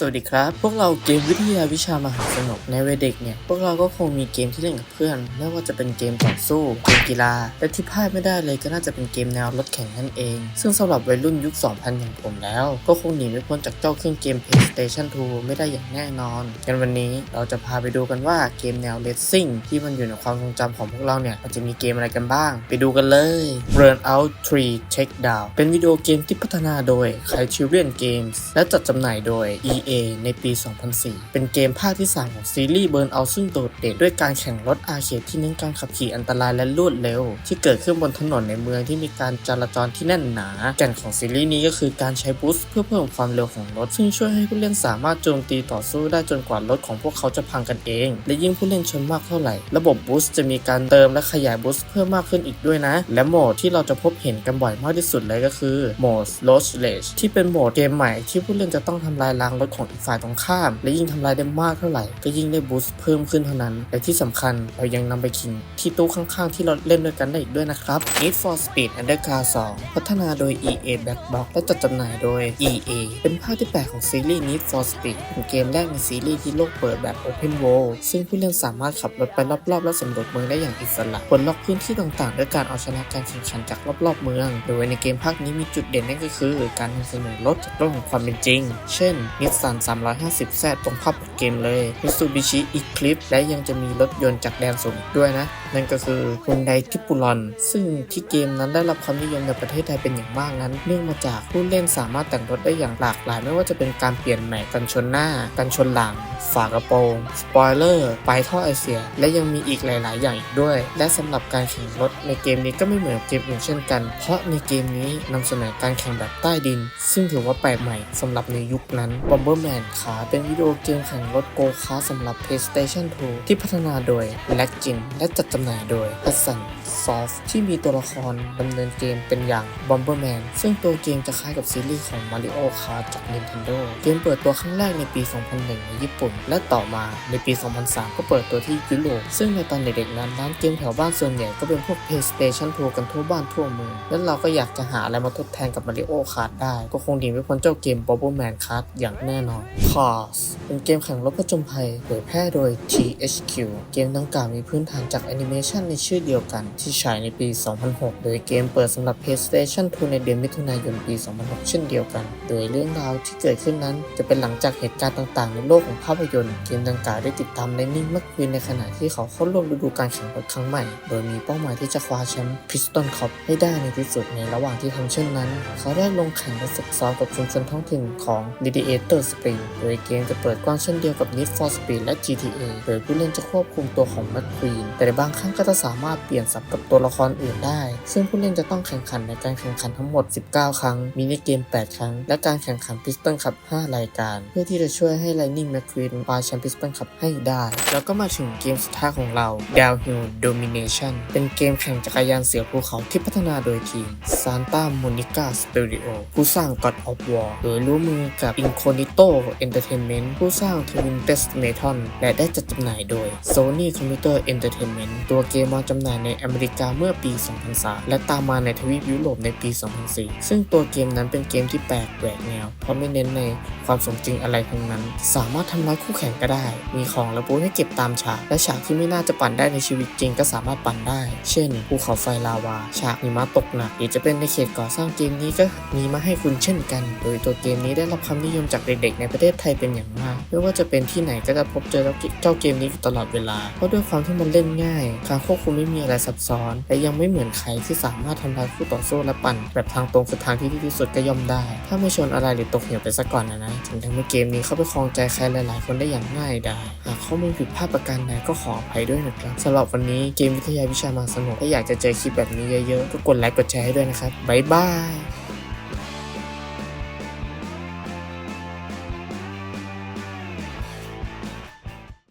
สวัสดีครับ พวกเราเกมวิทยาวิชามหาสนุกในวัยเด็กเนี่ย พวกเราก็คงมีเกมที่เล่นกับเพื่อน ไม่ว่าจะเป็นเกมต่อสู้ เกมกีฬา และที่พลาดไม่ได้เลยก็น่าจะเป็นเกมแนวรถแข่งนั่นเอง ซึ่งสำหรับวัยรุ่นยุค 2000 อย่างผมแล้ว ก็คงหนีไม่พ้นจากเจ้าเครื่องเกม PlayStation 2 ไม่ได้อย่างแน่นอนกันวันนี้เราจะพาไปดูกันว่าเกมแนว Racing ที่มันอยู่ในความทรงจำของพวกเราเนี่ยมันจะมีเกมอะไรกันบ้าง ไปดูกันเลย Burnout 3 Takedown เป็นวิดีโอเกมที่พัฒนาโดย Criterion Games และจัดจำหน่ายโดย EA ในปี 2004 เป็นเกมภาคที่ 3 ของซีรีส์ Burnout ซึ่งโดดเด่นด้วยการแข่งรถอาเคดที่เน้นการขับขี่อันตรายและรวดเร็ว ที่เกิดขึ้นบนถนนในเมืองที่มีการจราจรที่แน่นหนา แก่นของซีรีส์นี้ก็คือการใช้บูสต์เพื่อเพิ่มความเร็วของรถ ซึ่งช่วยให้ผู้เล่นสามารถโจมตีต่อสู้ได้จนกว่ารถของพวกเขาจะพังกันเอง และยิ่งผู้เล่นชนมากเท่าไหร่ ระบบบูสต์จะมีการเติมและขยายบูสต์เพิ่มมากขึ้นอีกด้วยนะ และโหมดที่เราจะพบเห็นกันบ่อยมากที่สุดเลยก็คือโหมด Road Rage ที่เป็นโหมดเกมใหม่ที่ผู้เล่นจะต้องทำลายล้างรถของอีกฝ่ายตรงข้าม และยิ่งทำลายได้มากเท่าไหร่ ก็ยิ่งได้บูสต์เพิ่มขึ้นเท่านั้น และที่สำคัญเรายังนำไปขิงที่ตู้ข้างๆ ที่เราเล่นด้วยกันได้อีกด้วยนะครับ Need for Speed Undercar 2พัฒนาโดย EA Black Box และจัดจำหน่ายโดย EA เป็นภาคที่ 8 ของซีรีส์ Need for Speed เป็นเกมแรกในซีรีส์ที่โลกเปิดแบบ Open World ซึ่งผู้เล่นสามารถขับรถไปรอบๆ และสำรวจเมืองได้อย่างอิสระปลล็อกพื้นที่ต่างๆ ด้วยการเอาชนะการแข่งขันจากรอบๆ เมือง โดยในเกมภาคนี้มีจุดเด่นนั่นก็คือ การนำเสนอรถจากโลกของความเป็นจริง เช่น Nissan 350Z ตรงภาพปกเกมเลย Mitsubishi Eclipse และยังจะมีรถยนต์จากแดนสูงด้วยนะ นั่นก็คือ Hyundai Tiburon ซึ่งที่เกมนั้นได้รับความนิยมในประเทศไทยเป็นอย่างมากนั้น เนื่องมาจากผู้เล่นสามารถแต่งรถได้อย่างหลากหลาย ไม่ว่าจะเป็นการเปลี่ยนแหมกันชนหน้า กันชนหลัง ฝากระโปรง สปอยเลอร์ ปลายท่อไอเสีย และยังมีอีกหลาย ๆ อย่างอีกด้วย และสำหรับการแข่งรถในเกมนี้ก็ไม่เหมือนเกมอื่นเช่นกัน เพราะในเกมนี้นำเสนอการแข่งแบบใต้ดิน ซึ่งถือว่าแปลกใหม่สำหรับในยุคนั้น Bomberman ขาเป็นวิดีโอเกมแข่งรถโกคาร์สำหรับ PlayStation 2 ที่พัฒนาโดย l a g g i n และจัดจำหน่ายโดย Hudson Soft ที่มีตัวละครดำเนินเกมเป็นอย่าง Bomberman ซึ่งตัวเกมจะคล้ายกับซีรีส์ของ Mario Kart จาก Nintendo เกมเปิดตัวครั้งแรกในปี 2001 ในญี่ปุ่น และต่อมาในปี 2003 ก็เปิดตัวที่ยุโรปซึ่งในตอนเด็กๆนั้นร้านเกมแถวบ้านส่วนใหญ่ก็เป็นพวก PlayStation 2กันทั่วบ้านทั่วเมืองและเราก็อยากจะหาอะไรมาทดแทนกับ Mario Kart ได้ ก็คงหนีไม่พ้นเจ้าเกม Bomberman Kart อย่างแน่นอน Cars เป็นเกมแข่งรถผจญภัยเผยแพร่โดย THQ เกมดังกล่าวมีพื้นฐานจากแอนิเมชันในชื่อเดียวกันที่ฉายในปี 2006 โดยเกมเปิดสำหรับ PlayStation 2 ในเดือนมิถุนายนปี 2006 เช่นเดียวกัน โดยเรื่องราวที่เกิดขึ้นนั้น จะเป็นหลังจากเหตุการณ์ต่างๆ ในโลกของภาพยนตร์ เกมดังกล่าวได้ติดตามไลนิ่งมักควีนในขณะที่เขาเข้าร่วมฤดูการแข่งรถครั้งใหม่ โดยมีเป้าหมายที่จะคว้าแชมป์พิสตันคัพให้ได้ในที่สุดในระหว่างที่ทำเช่นนั้น เขาได้ลงแข่งและฝึกซ้อมกับชุมชนท้องถิ่นของ Radiator Spring โดยเกมจะเปิดกว้างเช่นเดียวกับ Need for Speed และ GTA โดยผู้เล่นจะควบคุมตัวของ McQueen แต่ในบางครั้งก็จะสามารถเปลี่ยนสับกับตัวละครอื่นได้ ซึ่งผู้เล่นจะต้องแข่งขันในการแข่งขันทั้งหมด 19 ครั้งมีในเกม 8 ครั้ง และการแข่งขัน Piston Cup 5รายการ เพื่อที่จะช่วยให้ Lightning McQueen คว้าแชมป์ Piston Cup ให้ได้ แล้วก็มาถึงเกมสุดท้ายของเรา Downhill Domination เป็นเกมแข่งจักรยานเสือภูเขาที่พัฒนาโดยทีม Santa Monica Studio ผู้สร้าง God of War โดยร่วมมือกับ Incognito Entertainment ผู้สร้าง Twin Destination และได้จัดจำหน่ายโดย Sony Computer Entertainment ตัวเกมวางจำหน่ายในมริกาเมื่อปี 2003 และตามมาในทวีปยุโรปในปี 2004 ซึ่งตัวเกมนั้นเป็นเกมที่แปลกแหวกแนว เพราะไม่เน้นในความสมจริงอะไรทั้งนั้น สามารถทำร้ายคู่แข่งก็ได้ มีของระบุให้เก็บตามฉาก และฉากที่ไม่น่าจะปั่นได้ในชีวิตจริงก็สามารถปั่นได้ เช่น ภูเขาไฟลาวา ฉากหิมะตกหนัก หรือจะเป็นในเขตก่อสร้างเกมนี้ก็มีมาให้คุณเช่นกัน โดยตัวเกมนี้ได้รับความนิยมจากเด็กๆในประเทศไทยเป็นอย่างมาก ไม่ว่าจะเป็นที่ไหนก็จะพบเจอเจ้าเกมนี้ตลอดเวลา เพราะด้วยความที่มันเล่นง่าย การควบคุมไม่มีอะไรซับซ้อน และยังไม่เหมือนใครที่สามารถทำลายคู่ต่อสู้และปั่น แบบทางตรงคือทางที่ดีที่สุดก็ย่อมได้ ถ้าไม่ชนอะไรหรือตกเหวไปซะก่อนนะนะถึงทำให้เกมนี้เข้าไปครองใจใครหลาย ๆ คนได้อย่างง่ายดายหากข้อมูลผิดพลาดประการใดก็ขออภัยด้วยนะครับสำหรับวันนี้เกมวิทยาวิชามาสนุกถ้าอยากจะเจอคลิปแบบนี้เยอะ ๆ ก็กดไลค์กดแชร์ให้ด้วยนะครับบ๊ายบาย